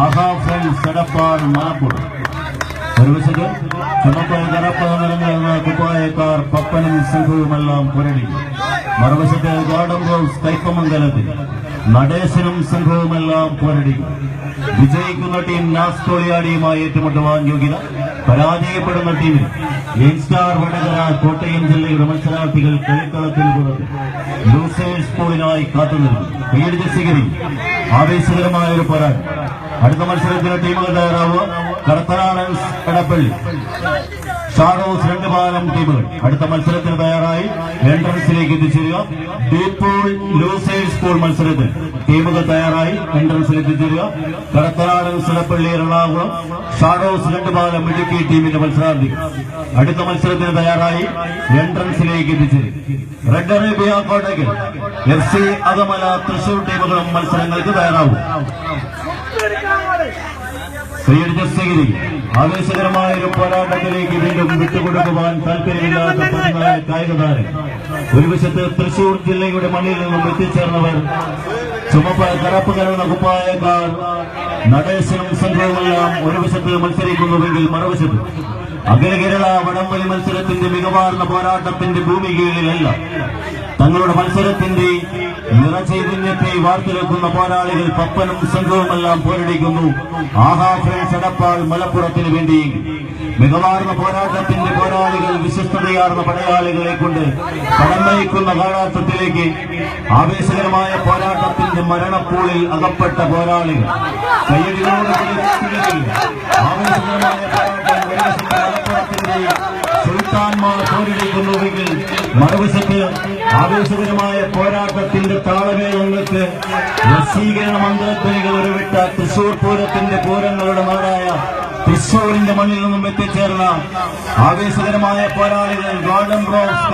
ആഹാ friends Edappal Malappuram ഒരുവശത്ത് ചുമപ്പ് കറുപ്പ് നിറഞ്ഞിരുന്ന കുപ്പായക്കാർ പപ്പനും സിംഹവുമെല്ലാം പുരളി. മറുവശത്ത് ഗാർഡൻ റോസ് കൈപ്പമംഗലത്തിൽ നടേശനും സംഘവുമെല്ലാം പോരടി വിജയിക്കുന്ന ടീം നാസ് തോളിയാടിയുമായി ഏറ്റുമുട്ടുവാൻ യോഗ്യത പരാജയപ്പെടുന്ന ടീമിന് യങ്സ്റ്റാർ വടകര കോട്ടയം ജില്ലയുടെ മത്സരാർത്ഥികൾ കളിക്കളത്തിൽ പുറത്ത് ലൂസേഴ്സ് സ്കൂളിനായി കാത്തുനിൽക്കും പേടിച്ച് സ്വീകരിക്കും ആവേശകരമായ ഒരു പോരാട്ടം. അടുത്ത മത്സരത്തിന് ടീമുകൾ തയ്യാറാവുക കടത്തനാറൻസ് എടപ്പള്ളി ഷാഡോസ് രണ്ട് പാലം ടീമുകൾ. അടുത്ത മത്സരത്തിന് തയ്യാറായി. എൻട്രൻസിലേക്ക് എത്തിച്ചേരുക. ഡീപ്പൂൾ ലൂസേഴ്സ് സ്കൂൾ മത്സരത്തിൽ. ടീമുകൾ തയ്യാറായി. എൻട്രൻസിൽ എത്തിച്ചേരുക. കടത്തനാടൻ സിടപ്പള്ളി എറണാകുളം. ഷാഡോസ് രണ്ട് പാലം ഇടുക്കി ടീമിന്റെ മത്സരാർത്ഥി. അടുത്ത മത്സരത്തിന് തയ്യാറായി. എൻട്രൻസിലേക്ക് എത്തിച്ചേരും. റെഡ് അറേബ്യ കോട്ടയ്ക്ക് എഫ് സി അകമല തൃശൂർ ടീമുകളും മത്സരങ്ങൾക്ക് തയ്യാറാവും. ശ്രീയുടെ സ്വീകരിക്കും ആവേശകരമായ ഒരു പോരാട്ടത്തിലേക്ക് വീണ്ടും വിട്ടുകൊടുക്കുവാൻ താല്പര്യമില്ലാത്ത പതിനാല് കായികതാരം. ഒരു വശത്ത് തൃശൂർ ജില്ലയുടെ മണ്ണിൽ നിന്നും എത്തിച്ചേർന്നവർ ചുമപ്പ് കറപ്പ് കലർന്ന കുപ്പായക്കാർ നടേശനും സംഘവുമെല്ലാം ഒരു വശത്ത് മത്സരിക്കുന്നുവെങ്കിൽ മറുവശത്ത് അഖില കേരള വടംവലി മത്സരത്തിന്റെ മികവാർന്ന പോരാട്ടത്തിന്റെ ഭൂമികയിലല്ല. തങ്ങളുടെ മത്സരത്തിന്റെ നിറചൈതന്യത്തെ വാർത്തെടുക്കുന്ന പോരാളികൾ പപ്പനും സംഘവുമെല്ലാം പോരടിക്കുന്നു. ആഹാ ഫ്രണ്ട്സ് എടപ്പാൾ മലപ്പുറത്തിന് വേണ്ടി. മികവാർന്ന പോരാട്ടത്തിന്റെ പോരാളികൾ വിശ്വസ്തതയാർന്ന പടയാളികളെ കൊണ്ട് പടം നയിക്കുന്ന കാലാർത്ഥത്തിലേക്ക് ആവേശകരമായ പോരാട്ടത്തിന്റെ മരണപ്പൂളിൽ അകപ്പെട്ട പോരാളികൾ. ആവേശകരമായ പോരാട്ടം സുൽത്താൻമാർ പോരടിക്കുന്നുവെങ്കിൽ മറുവശത്ത് ആവേശകരമായ പോരാട്ടത്തിന്റെ താളമേളങ്ങൾക്ക് വശീകരണ മന്ത്രധ്വനികൾ ഉരുവിട്ട തൃശൂർ പൂരത്തിന്റെ പൂരങ്ങളുടെ നാടായ തൃശൂരിന്റെ മണ്ണിൽ നിന്നും എത്തിച്ചേർന്ന ആവേശകരമായ പോരാളികൾ ഗോൾഡൻ റോസ്